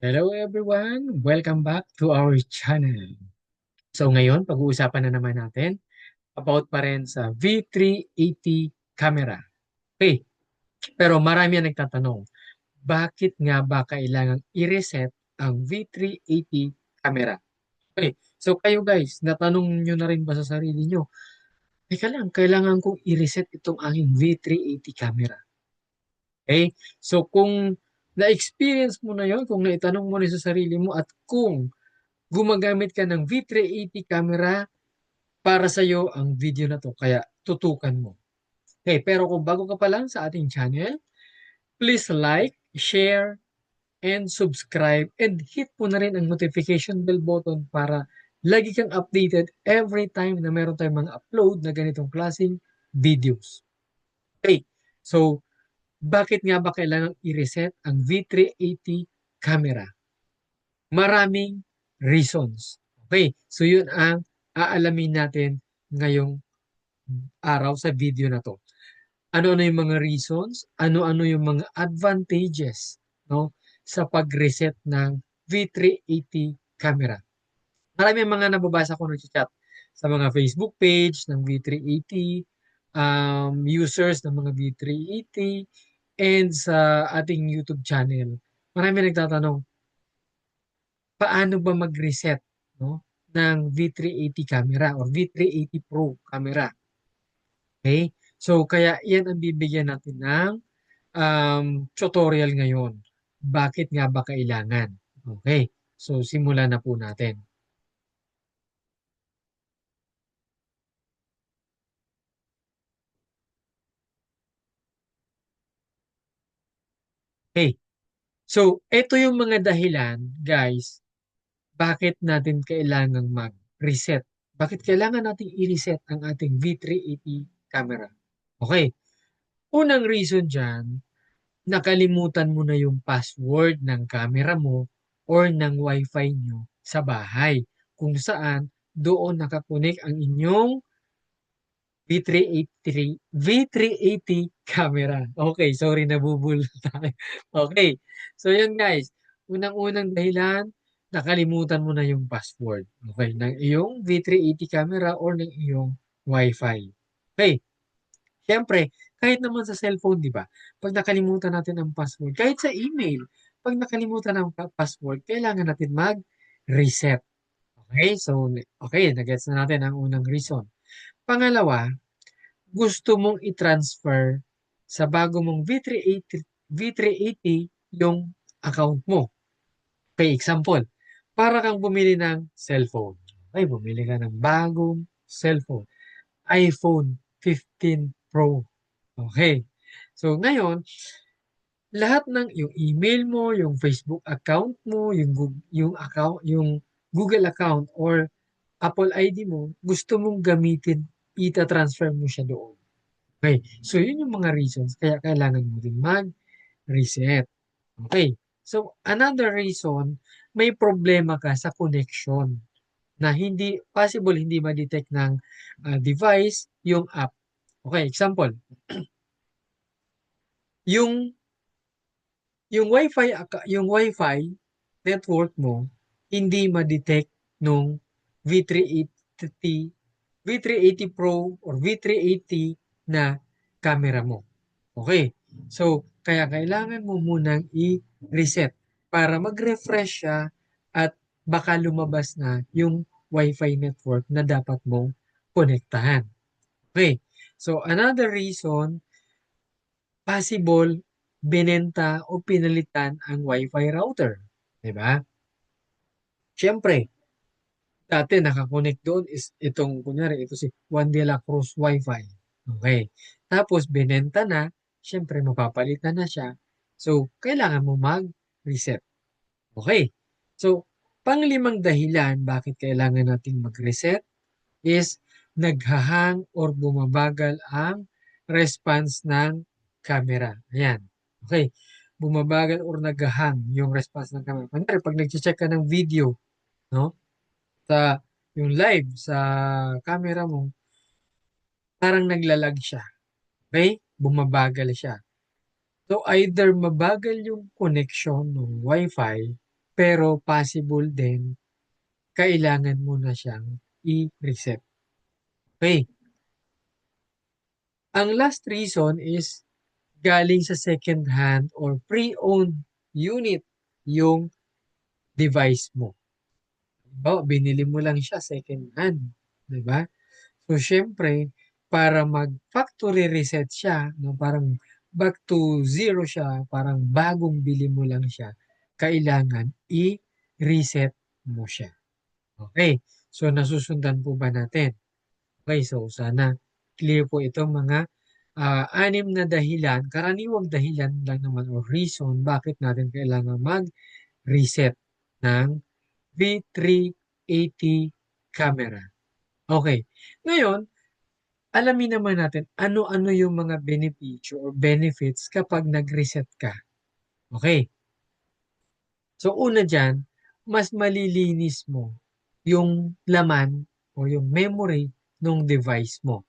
Hello everyone! Welcome back to our channel. So ngayon, pag-uusapan na naman natin about pa rin sa V380 camera. Okay, pero marami ang nagtatanong, bakit nga ba kailangang i-reset ang V380 camera? Okay, so kayo guys, natanong nyo na rin ba sa sarili nyo, Teka lang, kailangan kong i-reset itong aking V380 camera. Okay, so kung na-experience mo na yon kung naitanong mo na sa sarili mo at kung gumagamit ka ng V380 camera para sa iyo ang video na to kaya tutukan mo. Okay, pero kung bago ka pa lang sa ating channel, please like, share, and subscribe and hit po na rin ang notification bell button para lagi kang updated every time na meron tayong mga upload na ganitong klaseng videos. Okay, so bakit nga ba kailangan i-reset ang V380 camera? Maraming reasons. Okay, so yun ang aalamin natin ngayong araw sa video na to. Ano-ano yung mga reasons, ano-ano yung mga advantages no, sa pag-reset ng V380 camera. Marami mga nababasa ko nag-chat sa mga Facebook page ng V380, um, users ng mga V380, and sa ating YouTube channel, marami nagtatanong, paano ba mag-reset no, ng V380 camera or V380 Pro camera? Okay? So, kaya yan ang bibigyan natin ng um, tutorial ngayon. Bakit nga ba kailangan? Okay. So, simulan na po natin. Okay. So, ito yung mga dahilan, guys, bakit natin kailangang mag-reset. Bakit kailangan natin i-reset ang ating V380 camera? Okay. Unang reason dyan, nakalimutan mo na yung password ng camera mo or ng wifi nyo sa bahay kung saan doon nakakunik ang inyong V383, V380 camera. Okay, sorry, nabubul tayo. Okay, so yun guys. Unang-unang dahilan, nakalimutan mo na yung password. Okay, ng iyong V380 camera or ng iyong Wi-Fi. Okay, Siyempre, kahit naman sa cellphone, di ba? Pag nakalimutan natin ang password, kahit sa email, pag nakalimutan ang password, kailangan natin mag-reset. Okay, so, okay, nagets na natin ang unang reason. Pangalawa, gusto mong i-transfer sa bago mong V380, V380 yung account mo. Okay, example, para kang bumili ng cellphone. Okay, bumili ka ng bagong cellphone. iPhone 15 Pro. Okay. So, ngayon, lahat ng yung email mo, yung Facebook account mo, yung yung account, yung Google account or Apple ID mo, gusto mong gamitin, ita-transfer mo siya doon. Okay. So, yun yung mga reasons kaya kailangan mo din mag-reset. Okay. So, another reason, may problema ka sa connection na hindi, possible hindi ma-detect ng uh, device yung app. Okay, example. yung yung Wi-Fi yung Wi-Fi network mo hindi ma-detect nung V380 V380 Pro or V380 na camera mo. Okay. So, kaya kailangan mo munang i-reset para mag-refresh siya at baka lumabas na yung Wi-Fi network na dapat mong konektahan. Okay. So, another reason, possible binenta o pinalitan ang Wi-Fi router. Diba? Siyempre, dati nakakonect doon is itong, kunyari, ito si Juan de la Cruz Wi-Fi. Okay. Tapos, binenta na, siyempre, mapapalitan na siya. So, kailangan mo mag-reset. Okay. So, panglimang dahilan bakit kailangan nating mag-reset is naghahang or bumabagal ang response ng camera. Ayan. Okay. Bumabagal or naghahang yung response ng camera. Kunyari, pag nag-check ka ng video, no? Sa yung live sa camera mo, parang naglalag siya. Okay? Bumabagal siya. So, either mabagal yung connection ng Wi-Fi, pero possible din, kailangan mo na siyang i-reset. Okay. Ang last reason is galing sa second hand or pre-owned unit yung device mo. Halimbawa, binili mo lang siya second hand. Di ba? So, syempre, para mag-factory reset siya, no, parang back to zero siya, parang bagong bili mo lang siya, kailangan i-reset mo siya. Okay. So, nasusundan po ba natin? Okay. So, sana clear po itong mga ah, anim na dahilan, karaniwang dahilan lang naman o reason bakit natin kailangan mag-reset ng V380 camera. Okay. Ngayon, alamin naman natin ano-ano yung mga benepisyo or benefits kapag nag-reset ka. Okay. So, una dyan, mas malilinis mo yung laman o yung memory ng device mo.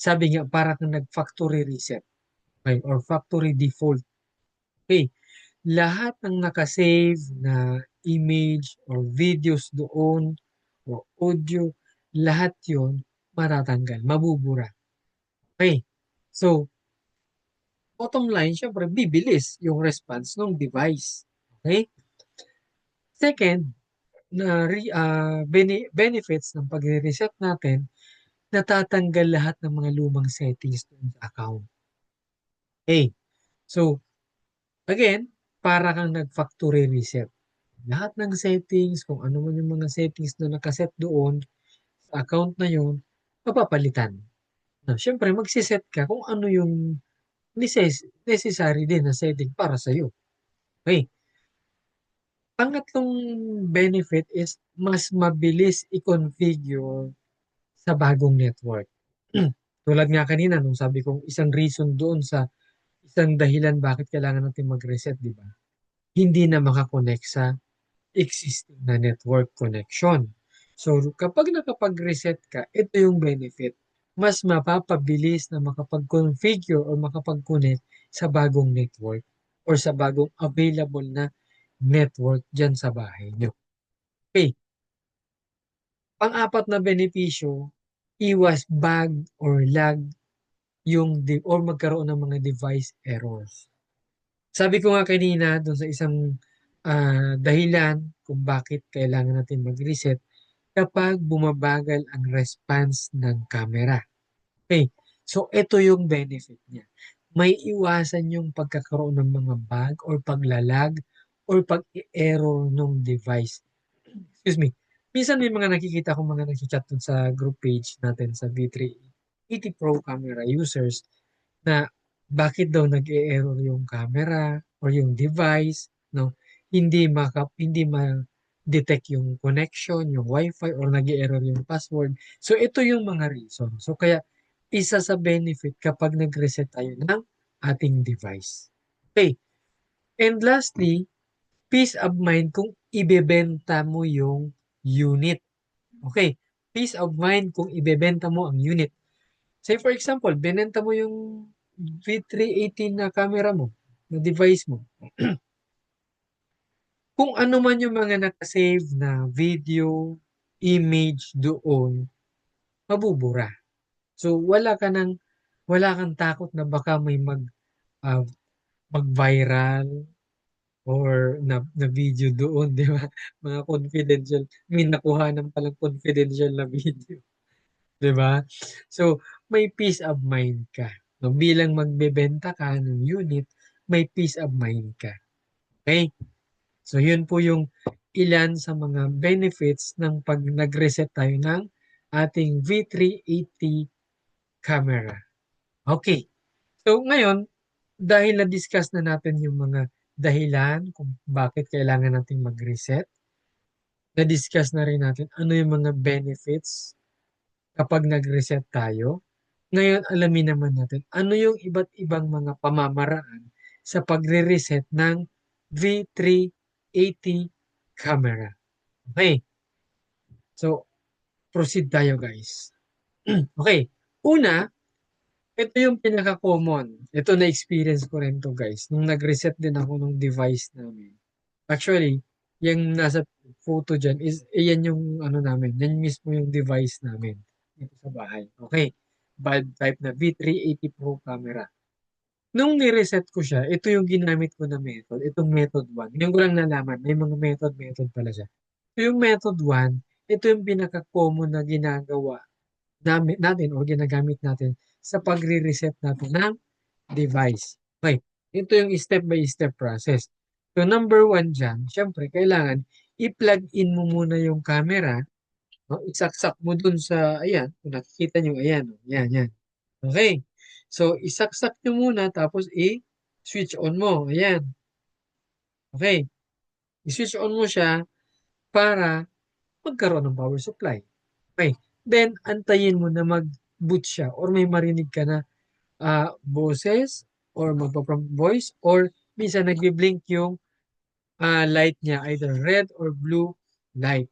Sabi nga, para kang nag-factory reset okay, or factory default. Okay. Lahat ng nakasave na image or videos doon o audio, lahat yon matatanggal, mabubura. Okay. So, bottom line, syempre, bibilis yung response ng device. Okay? Second, na re, uh, bene, benefits ng pag-reset natin, natatanggal lahat ng mga lumang settings doon sa account. Okay. So, again, para kang nag-factory reset. Lahat ng settings, kung ano man yung mga settings na nakaset doon sa account na yun, mapapalitan. No, Siyempre, magsiset ka kung ano yung necessary din na setting para sa'yo. Okay. Pangatlong benefit is mas mabilis i-configure sa bagong network. Tulad nga kanina nung sabi kong isang reason doon sa isang dahilan bakit kailangan natin mag-reset, di ba? Hindi na makakonect sa existing na network connection. So kapag nakapag-reset ka, ito yung benefit. Mas mapapabilis na makapag-configure or makapag-connect sa bagong network or sa bagong available na network dyan sa bahay nyo. Okay, Pang-apat na benepisyo, iwas bug or lag yung or magkaroon ng mga device errors. Sabi ko nga kanina doon sa isang uh, dahilan kung bakit kailangan natin mag-reset kapag bumabagal ang response ng camera. Okay, so ito yung benefit niya. May iwasan yung pagkakaroon ng mga bug or paglalag or pag-error ng device. Excuse me minsan may mga nakikita ko mga nagchat dun sa group page natin sa V380 Pro camera users na bakit daw nag-e-error yung camera or yung device, no? Hindi maka hindi ma-detect yung connection, yung wifi or nag-e-error yung password. So ito yung mga reason. So kaya isa sa benefit kapag nag-reset tayo ng ating device. Okay. And lastly, peace of mind kung ibebenta mo yung unit. Okay, peace of mind kung ibebenta mo ang unit. Say for example, benenta mo yung V318 na camera mo, na device mo. kung ano man yung mga nakasave na video, image doon, mabubura. So wala ka nang wala kang takot na baka may mag uh, mag-viral or na, na video doon, di ba? Mga confidential, may nakuha ng palang confidential na video. Di ba? So, may peace of mind ka. No, bilang magbebenta ka ng unit, may peace of mind ka. Okay? So, yun po yung ilan sa mga benefits ng pag nag-reset tayo ng ating V380 camera. Okay. So, ngayon, dahil na-discuss na natin yung mga dahilan kung bakit kailangan nating mag-reset. Na-discuss na rin natin ano yung mga benefits kapag nag-reset tayo. Ngayon, alamin naman natin ano yung iba't ibang mga pamamaraan sa pagre-reset ng V380 camera. Okay. So, proceed tayo guys. okay. Una, ito yung pinaka-common. Ito na-experience ko rin to guys. Nung nag-reset din ako ng device namin. Actually, yung nasa photo dyan is, iyan yung ano namin, yan mismo yung device namin dito sa bahay. Okay. Bulb type na V380 Pro camera. Nung ni-reset ko siya, ito yung ginamit ko na method. Itong method 1. Ngayon ko lang nalaman, may mga method, method pala siya. So yung method 1, ito yung pinaka-common na ginagawa namin, natin o ginagamit natin sa pagre-reset natin ng device. Okay. Ito yung step-by-step process. So number one dyan, syempre, kailangan i-plug in mo muna yung camera. No? Isaksak mo dun sa, ayan, kung nakikita nyo, ayan, ayan, ayan. Okay. So, isaksak nyo muna, tapos i-switch on mo. Ayan. Okay. I-switch on mo siya para magkaroon ng power supply. Okay. Then, antayin mo na mag-boot siya or may marinig ka na uh, boses or magpa-prompt voice or minsan nagbi-blink yung uh, light niya, either red or blue light.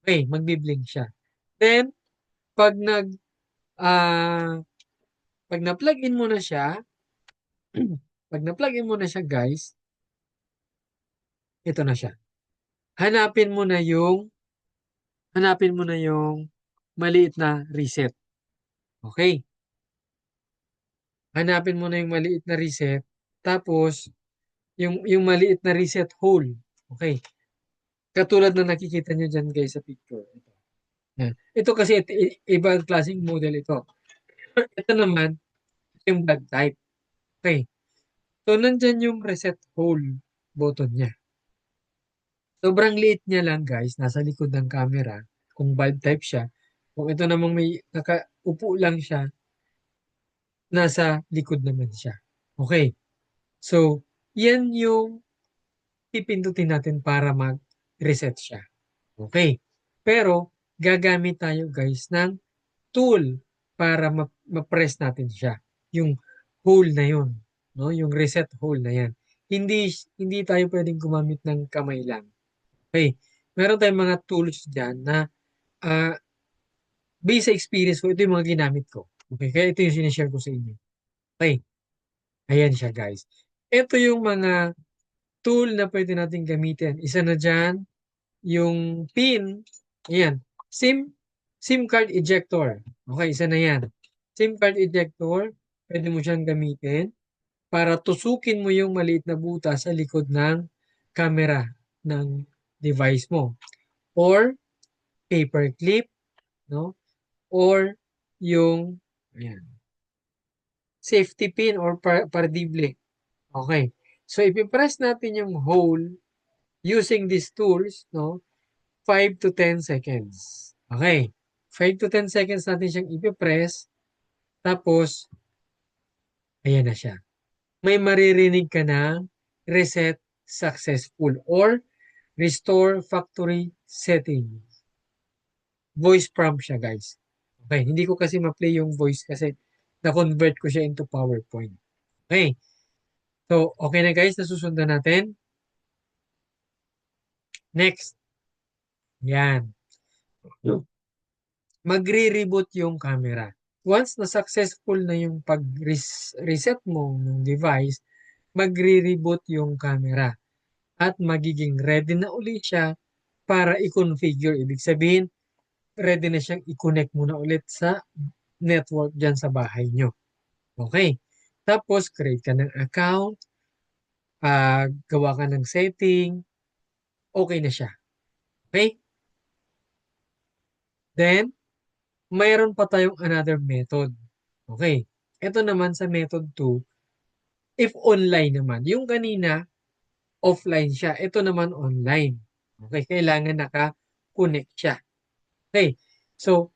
Okay, magbi-blink siya. Then, pag nag uh, pag na-plug in mo na siya, pag na-plug in mo na siya, guys, ito na siya. Hanapin mo na yung hanapin mo na yung maliit na reset. Okay. Hanapin mo na yung maliit na reset. Tapos, yung, yung maliit na reset hole. Okay. Katulad na nakikita nyo dyan guys sa picture. Ito, Yan. ito kasi ibang klaseng model ito. Ito naman, yung blood type. Okay. So, nandyan yung reset hole button niya. Sobrang liit niya lang guys, nasa likod ng camera. Kung bulb type siya. Kung ito namang may nakaupo lang siya, nasa likod naman siya. Okay. So, yan yung pipindutin natin para mag-reset siya. Okay. Pero, gagamit tayo guys ng tool para ma-press natin siya. Yung hole na yun. No? Yung reset hole na yan. Hindi, hindi tayo pwedeng gumamit ng kamay lang. Okay. Meron tayong mga tools dyan na uh, based sa experience ko, ito yung mga ginamit ko. Okay. Kaya ito yung sinishare ko sa inyo. Okay. Ayan siya guys. Ito yung mga tool na pwede natin gamitin. Isa na dyan, yung pin. Ayan. SIM, SIM card ejector. Okay, isa na yan. SIM card ejector, pwede mo siyang gamitin para tusukin mo yung maliit na butas sa likod ng camera ng device mo. Or paper clip, no? Or yung ayan, safety pin or par pardible. Okay. So, ipipress natin yung hole using these tools, no? 5 to 10 seconds. Okay. 5 to 10 seconds natin siyang ipipress. Tapos, ayan na siya. May maririnig ka na reset successful or restore factory settings. Voice prompt siya, guys. Okay. Hindi ko kasi ma-play yung voice kasi na-convert ko siya into PowerPoint. Okay. So, okay na guys, nasusundan natin. Next. Yan. Magre-reboot yung camera. Once na successful na yung pag-reset mo ng device, magre-reboot yung camera. At magiging ready na uli siya para i-configure. Ibig sabihin, ready na siyang i-connect muna ulit sa network dyan sa bahay nyo. Okay. Tapos, create ka ng account, uh, gawa ka ng setting, okay na siya. Okay? Then, mayroon pa tayong another method. Okay. Ito naman sa method 2, if online naman. Yung kanina, offline siya. Ito naman online. Okay. Kailangan naka-connect siya. Okay. So,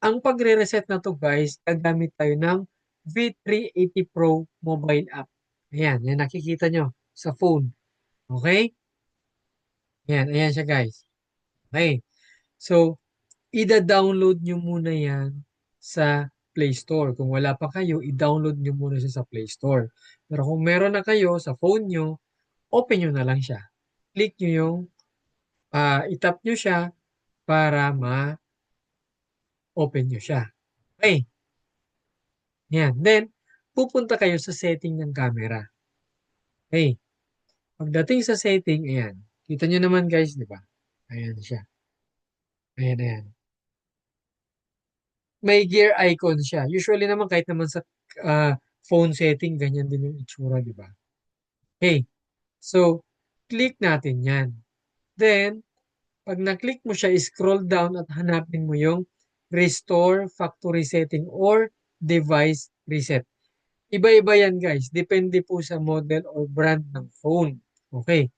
ang pagre-reset na to guys, gagamit tayo ng V380 Pro mobile app. Ayan, yan nakikita nyo sa phone. Okay? Ayan, ayan siya guys. Okay. So, ida-download nyo muna yan sa Play Store. Kung wala pa kayo, i-download nyo muna siya sa Play Store. Pero kung meron na kayo sa phone nyo, open nyo na lang siya. Click nyo yung, uh, itap nyo siya para ma-open nyo siya. Okay. Yan. Then, pupunta kayo sa setting ng camera. Okay. Pagdating sa setting, ayan. Kita nyo naman guys, di ba? Ayan siya. Ayan, ayan. May gear icon siya. Usually naman kahit naman sa uh, phone setting, ganyan din yung itsura, di ba? Okay. So, click natin yan. Then, pag na-click mo siya, scroll down at hanapin mo yung restore factory setting or device reset. Iba-iba yan guys. Depende po sa model or brand ng phone. Okay.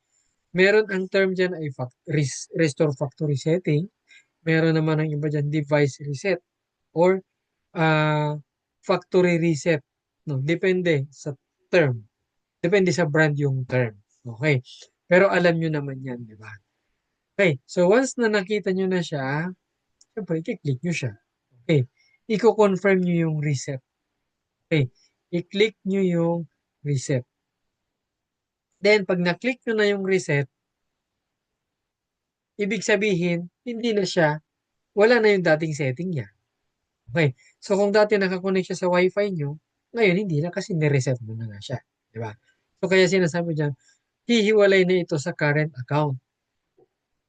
Meron ang term dyan ay fact restore factory setting. Meron naman ang iba dyan device reset or uh, factory reset. No, depende sa term. Depende sa brand yung term. Okay. Pero alam nyo naman yan, di ba? Okay. So, once na nakita nyo na siya, syempre, i-click nyo siya. Okay. Iko-confirm nyo yung reset. Okay. I-click nyo yung reset. Then, pag na-click nyo na yung reset, ibig sabihin, hindi na siya, wala na yung dating setting niya. Okay. So, kung dati nakakonect siya sa wifi nyo, ngayon hindi na kasi nireset mo na nga siya. Di ba? So, kaya sinasabi dyan, hihiwalay na ito sa current account.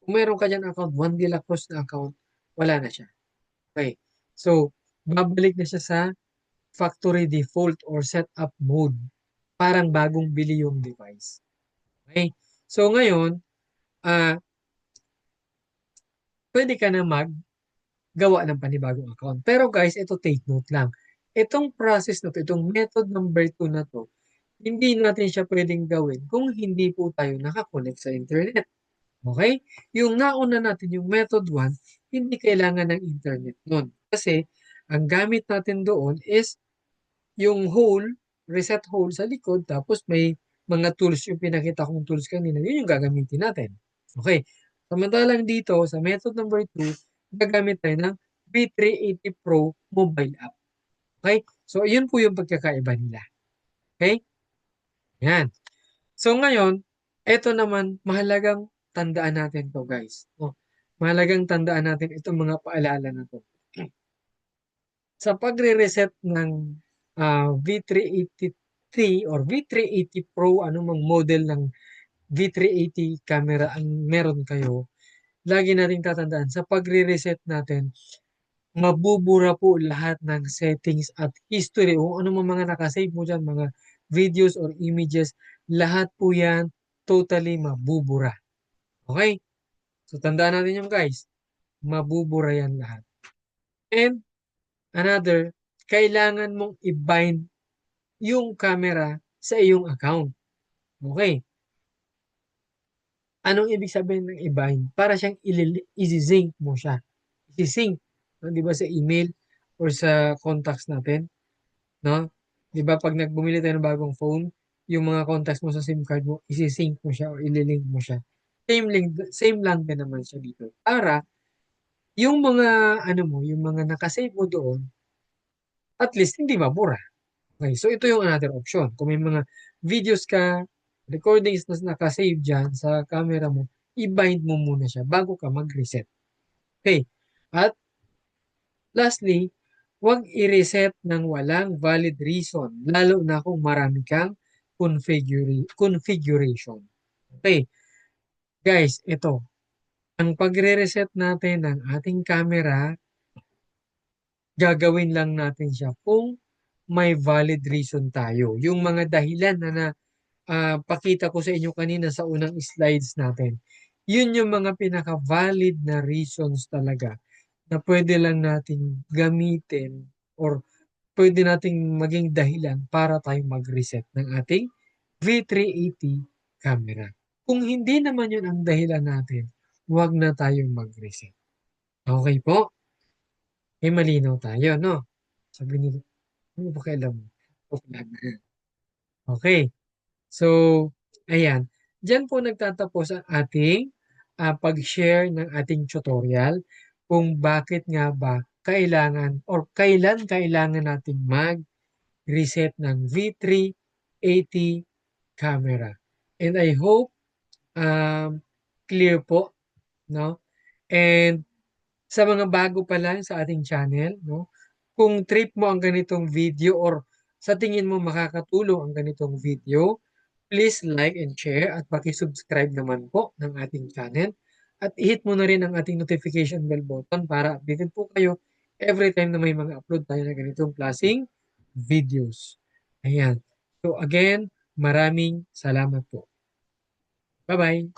Kung meron ka dyan account, one De na account, wala na siya. Okay. So, babalik na siya sa factory default or setup mode. Parang bagong bili yung device. Okay. So, ngayon, ah, uh, pwede ka na maggawa ng panibagong account. Pero guys, ito take note lang. Itong process na to, itong method number 2 na to, hindi natin siya pwedeng gawin kung hindi po tayo nakakonect sa internet. Okay? Yung nauna natin, yung method 1, hindi kailangan ng internet nun. Kasi, ang gamit natin doon is yung hole, reset hole sa likod, tapos may mga tools, yung pinakita kong tools kanina, yun yung gagamitin natin. Okay? Samantalang dito, sa method number 2, gagamit tayo ng V380 Pro mobile app. Okay? So, yun po yung pagkakaiba nila. Okay? Yan. So, ngayon, ito naman, mahalagang tandaan natin to guys. Oh, mahalagang tandaan natin itong mga paalala na to. Sa pagre-reset ng uh, ah, V383 or V380 Pro, anumang model ng V380 camera ang meron kayo, lagi nating tatandaan, sa pagre-reset natin, mabubura po lahat ng settings at history o ano mga nakasave mo dyan, mga videos or images, lahat po yan totally mabubura. Okay? So, tandaan natin yung guys. Mabubura yan lahat. And, another, kailangan mong i-bind yung camera sa iyong account. Okay? Anong ibig sabihin ng i-bind? Para siyang i-sync mo siya. I-sync. No? Di ba sa email or sa contacts natin? No? Di ba pag nagbumili tayo ng bagong phone, yung mga contacts mo sa SIM card mo, isi-sync mo siya or ililink mo siya. Same, link, same lang din naman siya dito. Para yung mga ano mo, yung mga nakasave mo doon, at least hindi mabura. Okay, so ito yung another option. Kung may mga videos ka recordings na nakasave dyan sa camera mo, i-bind mo muna siya bago ka mag-reset. Okay. At lastly, huwag i-reset ng walang valid reason, lalo na kung marami kang configura configuration. Okay. Guys, ito. Ang pagre-reset natin ng ating camera, gagawin lang natin siya kung may valid reason tayo. Yung mga dahilan na, na uh, pakita ko sa inyo kanina sa unang slides natin. Yun yung mga pinaka-valid na reasons talaga na pwede lang natin gamitin or pwede nating maging dahilan para tayo mag-reset ng ating V380 camera. Kung hindi naman yun ang dahilan natin, huwag na tayong mag-reset. Okay po? Eh malinaw tayo, no? Sabi nila, ano ba kailan? Okay. So, ayan. Diyan po nagtatapos ang ating uh, pag-share ng ating tutorial kung bakit nga ba kailangan or kailan kailangan natin mag-reset ng V380 camera. And I hope um, clear po, no? And sa mga bago pa lang sa ating channel, no? Kung trip mo ang ganitong video or sa tingin mo makakatulong ang ganitong video, please like and share at paki-subscribe naman po ng ating channel. At i-hit mo na rin ang ating notification bell button para updated po kayo every time na may mga upload tayo na ganitong klaseng videos. Ayan. So again, maraming salamat po. Bye-bye!